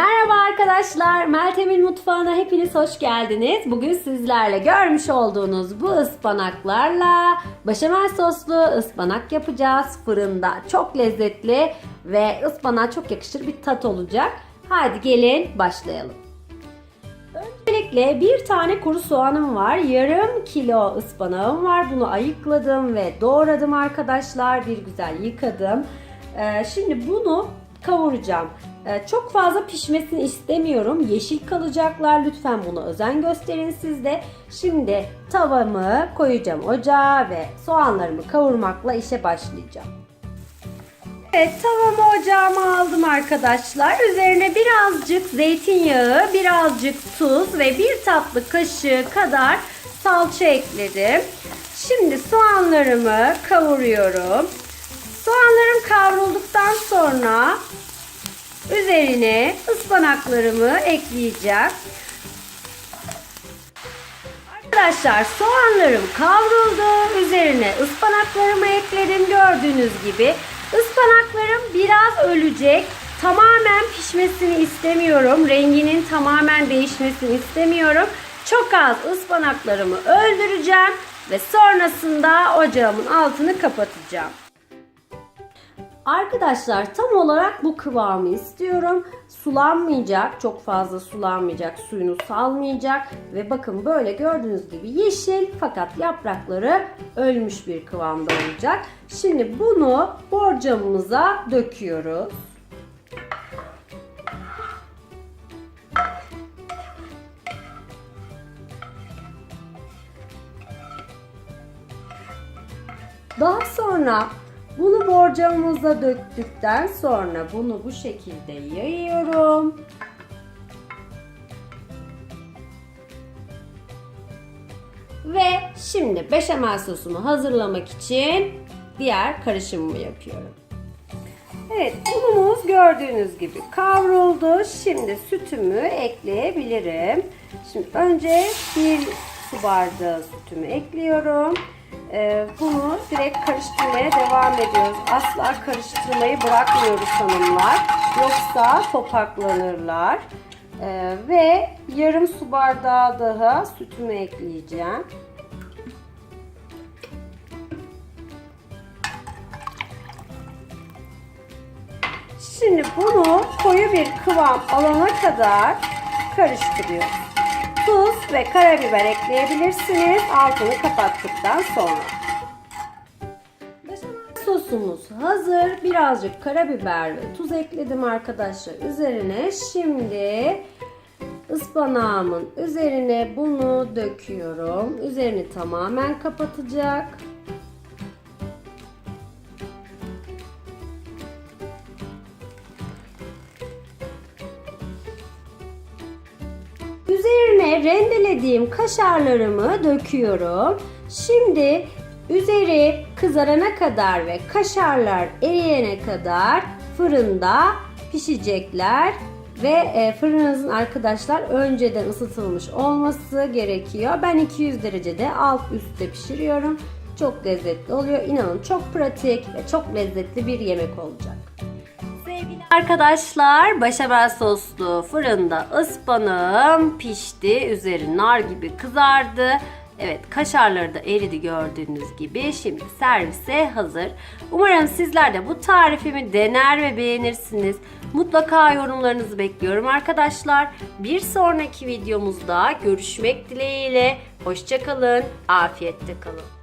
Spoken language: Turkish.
arkadaşlar, Meltem'in mutfağına hepiniz hoş geldiniz. Bugün sizlerle görmüş olduğunuz bu ıspanaklarla başamel soslu ıspanak yapacağız fırında. Çok lezzetli ve ıspanağa çok yakışır bir tat olacak. Hadi gelin başlayalım. Öncelikle bir tane kuru soğanım var. Yarım kilo ıspanağım var. Bunu ayıkladım ve doğradım arkadaşlar. Bir güzel yıkadım. Ee, şimdi bunu kavuracağım. Ee, çok fazla pişmesini istemiyorum. Yeşil kalacaklar. Lütfen buna özen gösterin siz de. Şimdi tavamı koyacağım ocağa ve soğanlarımı kavurmakla işe başlayacağım. Evet tavamı ocağıma aldım arkadaşlar. Üzerine birazcık zeytinyağı, birazcık tuz ve bir tatlı kaşığı kadar salça ekledim. Şimdi soğanlarımı kavuruyorum. Soğanlarım sonra üzerine ıspanaklarımı ekleyeceğim. Arkadaşlar soğanlarım kavruldu. Üzerine ıspanaklarımı ekledim. Gördüğünüz gibi ıspanaklarım biraz ölecek. Tamamen pişmesini istemiyorum. Renginin tamamen değişmesini istemiyorum. Çok az ıspanaklarımı öldüreceğim ve sonrasında ocağımın altını kapatacağım. Arkadaşlar tam olarak bu kıvamı istiyorum. Sulanmayacak, çok fazla sulanmayacak, suyunu salmayacak ve bakın böyle gördüğünüz gibi yeşil fakat yaprakları ölmüş bir kıvamda olacak. Şimdi bunu borcamımıza döküyoruz. Daha sonra bunu borcamımıza döktükten sonra bunu bu şekilde yayıyorum. Ve şimdi beşamel sosumu hazırlamak için diğer karışımımı yapıyorum. Evet unumuz gördüğünüz gibi kavruldu. Şimdi sütümü ekleyebilirim. Şimdi önce bir su bardağı sütümü ekliyorum. Ee, bunu direkt karıştırmaya devam ediyoruz. Asla karıştırmayı bırakmıyoruz hanımlar. Yoksa topaklanırlar. Ee, ve yarım su bardağı daha sütümü ekleyeceğim. Şimdi bunu koyu bir kıvam alana kadar karıştırıyoruz. Tuz ve karabiber ekleyebilirsiniz altını kapattıktan sonra. Sosumuz hazır. Birazcık karabiber ve tuz ekledim arkadaşlar üzerine. Şimdi ıspanağımın üzerine bunu döküyorum. Üzerini tamamen kapatacak. Rendelediğim kaşarlarımı döküyorum. Şimdi üzeri kızarana kadar ve kaşarlar eriyene kadar fırında pişecekler. Ve e, fırınınızın arkadaşlar önceden ısıtılmış olması gerekiyor. Ben 200 derecede alt üstte pişiriyorum. Çok lezzetli oluyor. İnanın çok pratik ve çok lezzetli bir yemek olacak. Arkadaşlar, başamel soslu fırında ıspanağım pişti. Üzeri nar gibi kızardı. Evet, kaşarları da eridi gördüğünüz gibi. Şimdi servise hazır. Umarım sizler de bu tarifimi dener ve beğenirsiniz. Mutlaka yorumlarınızı bekliyorum arkadaşlar. Bir sonraki videomuzda görüşmek dileğiyle. Hoşçakalın, afiyette kalın.